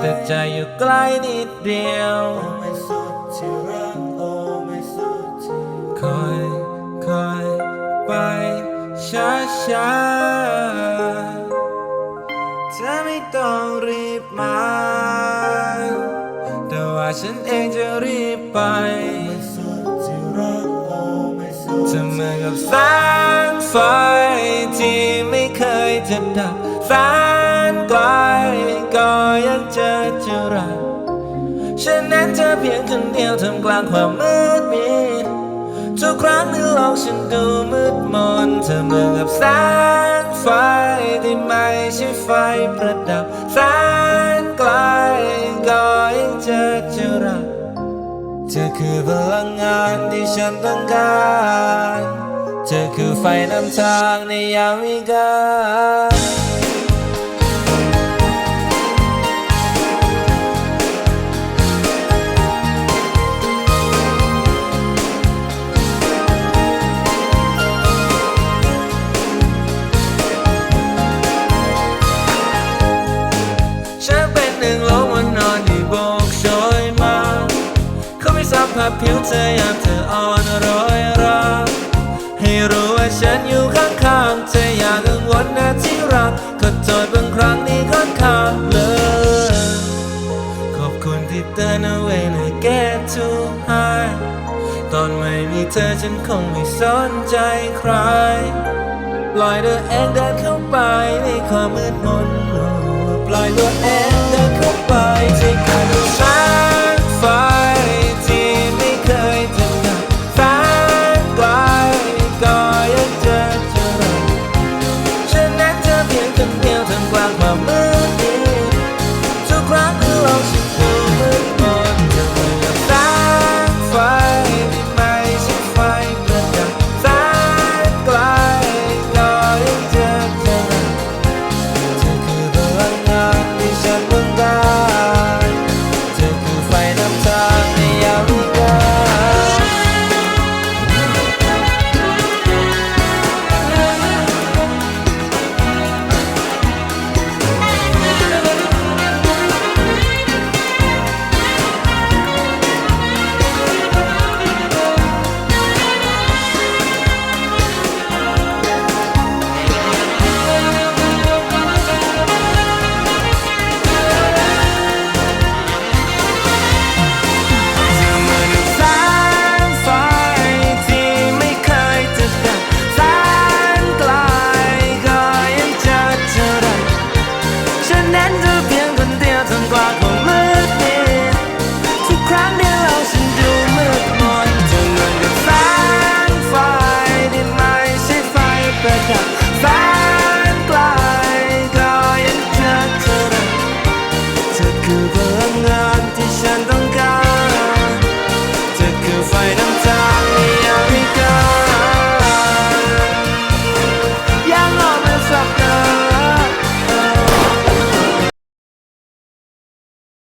แต่ใจอยู่ใกล้นิดเดียว คอยคอยไปช้าช้าเธอไม่ต้องรีบมา แต่ว่าฉันเองจะรีบไปเธอเหมือนกับแสงไฟที่ไม่เคยจะดับแสน ฉันนั้นเธอเพียงคนเดียวท่ามกลางความมืดมิดทุกครั้งที่โลกฉันดูมืดมนเธอเหมือนกับแสงไฟที่ไม่ใช่ไฟประดับแสนไกลก็ยังเจอจะรักเธอคือพลังงานที่ฉันต้องการเธอคือไฟนำทางในยามวิกาลาไม่สัมผัสผิวเธอยามเธออ่อนโรอยราให้รู้ว่าฉันอยู่ข้างๆเธออย่ากังวลนะที่รักขอโทษบางครั้งที่ค่อนข้างเลยขอบคุณที่เตือนเอาไว้ใน get too high ตอนไม่มีเธอฉันคงไม่สนใจใครปล่อยตัวเองเดินเข้าไปในความมืดมนปล่อยตัวเองเดินเข้าไปที่